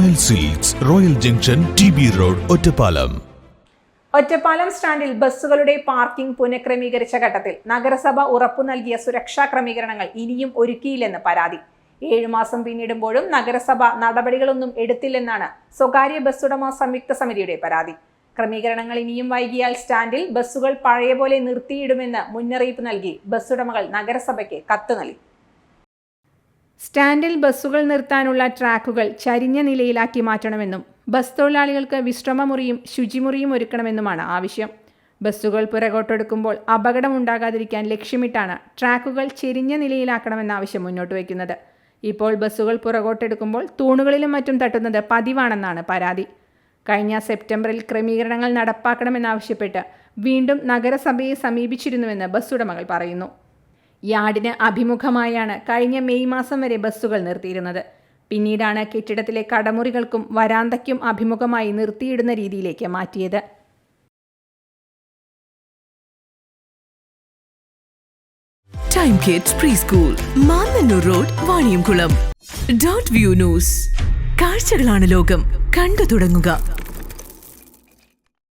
Royal silks royal junction T B road Ottappalam Ottappalam സ്റ്റാൻഡിൽ ബസ്സുകളുടെ parking പുനഃക്രമീകരിച്ച ഘട്ടത്തിൽ നഗരസഭ ഉറപ്പു നൽകിയ സുരക്ഷാ ക്രമീകരണങ്ങൾ ഇനിയും ഒരുക്കിയില്ലെന്ന് പരാതി. ഏഴുമാസം പിന്നിടുമ്പോഴും നഗരസഭ നടപടികളൊന്നും എടുത്തില്ലെന്നാണ് സ്വകാര്യ ബസ്സുടമ സംയുക്ത സമിതിയുടെ പരാതി. ക്രമീകരണങ്ങൾ ഇനിയും വൈകിയാൽ സ്റ്റാൻഡിൽ ബസ്സുകൾ പഴയപോലെ നിർത്തിയിടുമെന്ന് മുന്നറിയിപ്പ് നൽകി ബസ്സുടമകൾ നഗരസഭയ്ക്ക് കത്ത് നൽകി. സ്റ്റാൻഡിൽ ബസ്സുകൾ നിർത്താനുള്ള ട്രാക്കുകൾ ചരിഞ്ഞ നിലയിലാക്കി മാറ്റണമെന്നും ബസ് തൊഴിലാളികൾക്ക് വിശ്രമമുറിയും ശുചിമുറിയും ഒരുക്കണമെന്നുമാണ് ആവശ്യം. ബസ്സുകൾ പുറകോട്ടെടുക്കുമ്പോൾ അപകടമുണ്ടാകാതിരിക്കാൻ ലക്ഷ്യമിട്ടാണ് ട്രാക്കുകൾ ചെരിഞ്ഞ നിലയിലാക്കണമെന്ന ആവശ്യം മുന്നോട്ട് വയ്ക്കുന്നത്. ഇപ്പോൾ ബസ്സുകൾ പുറകോട്ടെടുക്കുമ്പോൾ തൂണുകളിലും മറ്റും തട്ടുന്നത് പതിവാണെന്നാണ് പരാതി. കഴിഞ്ഞ സെപ്റ്റംബറിൽ ക്രമീകരണങ്ങൾ നടപ്പാക്കണമെന്നാവശ്യപ്പെട്ട് വീണ്ടും നഗരസഭയെ സമീപിച്ചിരുന്നുവെന്ന് ബസ്സുടമകൾ പറയുന്നു. യാർഡിന് അഭിമുഖമായാണ് കഴിഞ്ഞ മെയ് മാസം വരെ ബസ്സുകൾ നിർത്തിയിരുന്നത്. പിന്നീടാണ് കെട്ടിടത്തിലെ കടമുറികൾക്കും വരാന്തയ്ക്കും അഭിമുഖമായി നിർത്തിയിടുന്ന രീതിയിലേക്ക് മാറ്റിയത്. Time kids pre school Mannanur road Vaniyamkulam dot view news കാഴ്ചകളാണ് ലോകം. കണ്ടു തുടങ്ങുക.